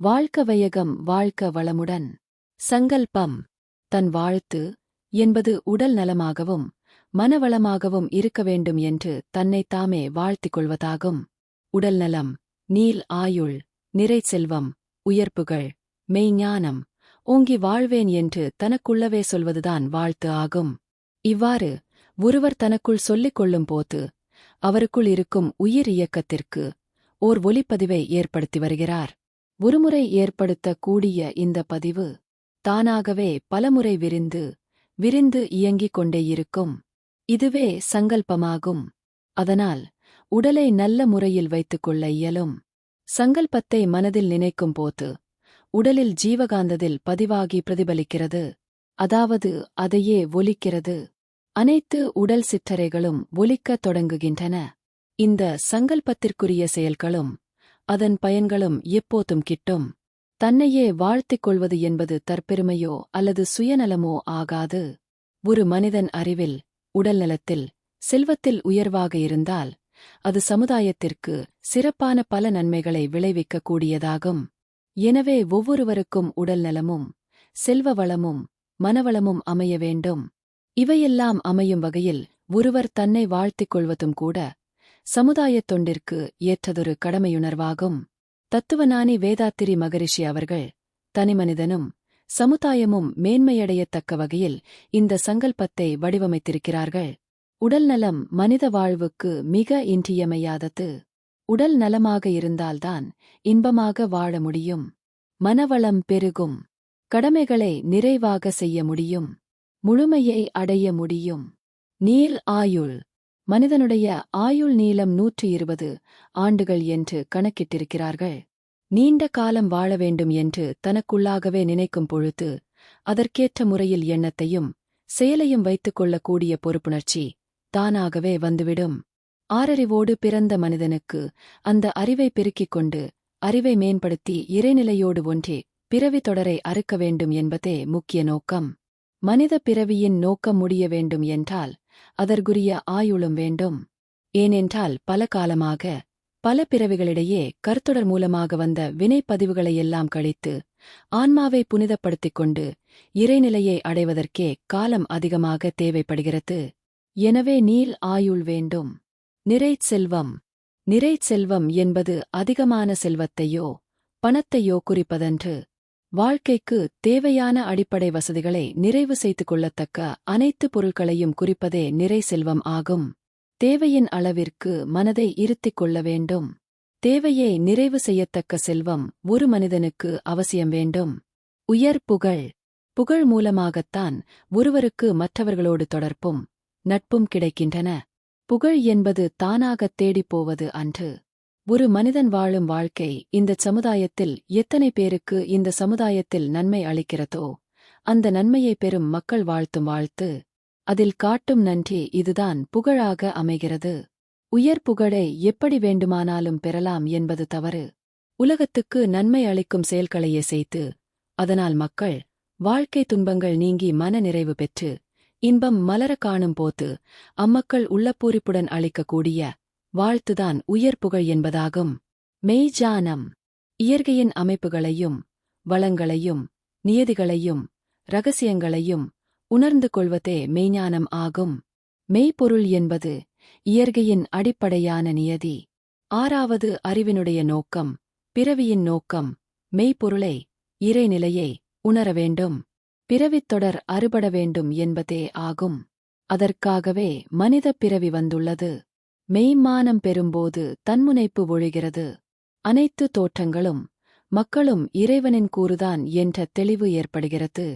வாழ்க்க வையகம் வாழ்க்க வளமுடன். சங்கல்பம் தன் வாழ்த்து என்பது உடல் நலமாகவும் மனவளமாகவும் இருக்க வேண்டும் என்று தன்னைத் தாமே வாழ்த்திக் கொள்வதாகும். உடல் நலம் நீல் ஆயுள் நிறை செல்வம் உயர்ப்புகள் மெய்ஞானம் ஓங்கி வாழ்வேன் என்று தனக்குள்ளவே சொல்வதுதான் வாழ்த்து ஆகும். இவ்வாறு ஒருவர் தனக்குள் சொல்லிக் கொள்ளும் போது அவருக்குள் இருக்கும் உயிர் இயக்கத்திற்கு ஓர் ஒலிப்பதிவை ஏற்படுத்தி வருகிறார். ஒருமுறை ஏற்படுத்தக்கூடிய இந்த பதிவு தானாகவே பலமுறை விரிந்து விரிந்து இயங்கிக் கொண்டேயிருக்கும் இதுவே சங்கல்பமாகும். அதனால் உடலை நல்ல முறையில் வைத்துக் கொள்ள இயலும். சங்கல்பத்தை மனதில் நினைக்கும் போது உடலில் ஜீவகாந்ததில் பதிவாகி பிரதிபலிக்கிறது. அதாவது அதையே ஒலிக்கிறது. அனைத்து உடல் சிற்றறைகளும் ஒலிக்கத் தொடங்குகின்றன. இந்த சங்கல்பத்திற்குரிய செயல்களும் அதன் பயன்களும் எப்போதும் கிட்டும். தன்னையே வாழ்த்திக் கொள்வது என்பது தற்பெருமையோ அல்லது சுயநலமோ ஆகாது. ஒரு மனிதன் அறிவில் உடல்நலத்தில் செல்வத்தில் உயர்வாக இருந்தால் அது சமுதாயத்திற்கு சிறப்பான பல நன்மைகளை விளைவிக்கக் கூடியதாகும். எனவே ஒவ்வொருவருக்கும் உடல் நலமும் செல்வ வளமும் மனவளமும் அமைய வேண்டும். இவையெல்லாம் அமையும் வகையில் ஒருவர் தன்னை வாழ்த்திக் கொள்வதும் கூட சமுதாயத் தொண்டிற்கு ஏற்றதொரு கடமையுணர்வாகும். தத்துவஞானி வேதாத்திரி மகரிஷி அவர்கள் தனிமனிதனும் சமுதாயமும் மேன்மையடையத்தக்க வகையில் இந்த சங்கல்பத்தை வடிவமைத்திருக்கிறார்கள். உடல் நலம் மனித வாழ்வுக்கு மிக இன்றியமையாதது. உடல் நலமாக இருந்தால்தான் இன்பமாக வாழ முடியும். மனவளம் பெருகும். கடமைகளை நிறைவாக செய்ய முடியும். முழுமையை அடைய முடியும். நீர் ஆயுள் மனிதனுடைய ஆயுள் நீளம் நூற்றி இருபது ஆண்டுகள் என்று கணக்கிட்டிருக்கிறார்கள். நீண்ட காலம் வாழ வேண்டும் என்று தனக்குள்ளாகவே நினைக்கும் பொழுது அதற்கேற்ற முறையில் எண்ணத்தையும் செயலையும் வைத்துக் கொள்ளக்கூடிய பொறுப்புணர்ச்சி தானாகவே வந்துவிடும். ஆறறிவோடு பிறந்த மனிதனுக்கு அந்த அறிவை பெருக்கிக் கொண்டு அறிவை மேம்படுத்தி இறைநிலையோடு ஒன்றே பிறவி தொடரை அறுக்க வேண்டும் என்பதே முக்கிய நோக்கம். மனித பிறவியின் நோக்கம் முடிய வேண்டும் என்றால் அதற்குரிய ஆயுளும் வேண்டும். ஏனென்றால் பல காலமாக பல பிறவிகளிடையே கருத்தொடர் மூலமாக வந்த வினைப்பதிவுகளையெல்லாம் கழித்து ஆன்மாவை புனிதப்படுத்திக் கொண்டு இறைநிலையை அடைவதற்கே காலம் அதிகமாக தேவைப்படுகிறது. எனவே நீல் ஆயுள் வேண்டும். நிறைச் செல்வம். நிறைச் செல்வம் என்பது அதிகமான செல்வத்தையோ பணத்தையோ குறிப்பதன்று வாழ்க்கைக்கு தேவையான அடிப்படை வசதிகளை நிறைவு செய்து கொள்ளத்தக்க அனைத்து பொருட்களையும் குறிப்பதே நிறை செல்வம் ஆகும். தேவையின் அளவிற்கு மனதை இருத்திக் கொள்ள வேண்டும். தேவையை நிறைவு செய்யத்தக்க செல்வம் ஒரு மனிதனுக்கு அவசியம் வேண்டும். உயர் புகழ். புகழ் மூலமாகத்தான் ஒருவருக்கு மற்றவர்களோடு தொடர்பும் நட்பும் கிடைக்கின்றன. புகழ் என்பது தானாகத் தேடிப் போவது அன்று. ஒரு மனிதன் வாழும் வாழ்க்கை இந்த சமுதாயத்தில் எத்தனை பேருக்கு இந்த சமுதாயத்தில் நன்மை அளிக்கிறதோ அந்த நன்மையை பெறும் மக்கள் வாழ்த்தும் வாழ்த்து. அதில் காட்டும் நன்றி இதுதான் புகழாக அமைகிறது. உயர் புகழை எப்படி வேண்டுமானாலும் பெறலாம் என்பது தவறு. உலகத்துக்கு நன்மை அளிக்கும் செயல்களையே செய்து அதனால் மக்கள் வாழ்க்கை துன்பங்கள் நீங்கி மன நிறைவு பெற்று இன்பம் மலர காணும் போது அம்மக்கள் உள்ளப்பூரிப்புடன் அளிக்கக்கூடிய வாழ்த்துதான் உயர் புகழ் என்பதாகும். மெய்ஜானம் இயற்கையின் அமைப்புகளையும் வளங்களையும் நியதிகளையும் ரகசியங்களையும் உணர்ந்து கொள்வதே மெய்ஞானம் ஆகும். மெய்ப்பொருள் என்பது இயற்கையின் அடிப்படையான நியதி. ஆறாவது அறிவினுடைய நோக்கம் பிறவியின் நோக்கம் மெய்ப்பொருளை இறைநிலையை உணர வேண்டும். பிறவித் தொடர் அறுபட வேண்டும் என்பதே ஆகும். அதற்காகவே மனித பிறவி வந்துள்ளது. மெய்மானம் பெறும்போது தன்முனைப்பு ஒழுகிறது. அனைத்து தோற்றங்களும் மக்களும் இறைவனின் கூறுதான் என்ற தெளிவு ஏற்படுகிறது.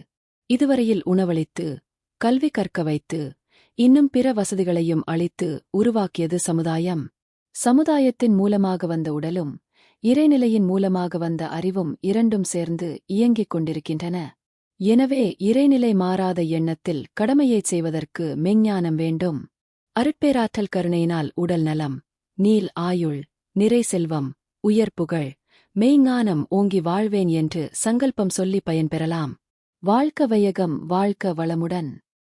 இதுவரையில் உணவளித்து கல்வி கற்க வைத்து இன்னும் பிற வசதிகளையும் அளித்து உருவாக்கியது சமுதாயம். சமுதாயத்தின் மூலமாக வந்த உடலும் இறைநிலையின் மூலமாக வந்த அறிவும் இரண்டும் சேர்ந்து இயங்கிக் கொண்டிருக்கின்றன. எனவே இறைநிலை மாறாத எண்ணத்தில் கடமையைச் செய்வதற்கு மெஞ்ஞானம் வேண்டும். அருட்பேராற்றல் கருணையினால் உடல் நலம் நீல் ஆயுள் நிறை செல்வம் உயர் புகழ் மெய்ஞானம் ஓங்கி வாழ்வேன் என்று சங்கல்பம் சொல்லி பயன்பெறலாம். வாழ்க்க வையகம் வாழ்க்க வளமுடன்.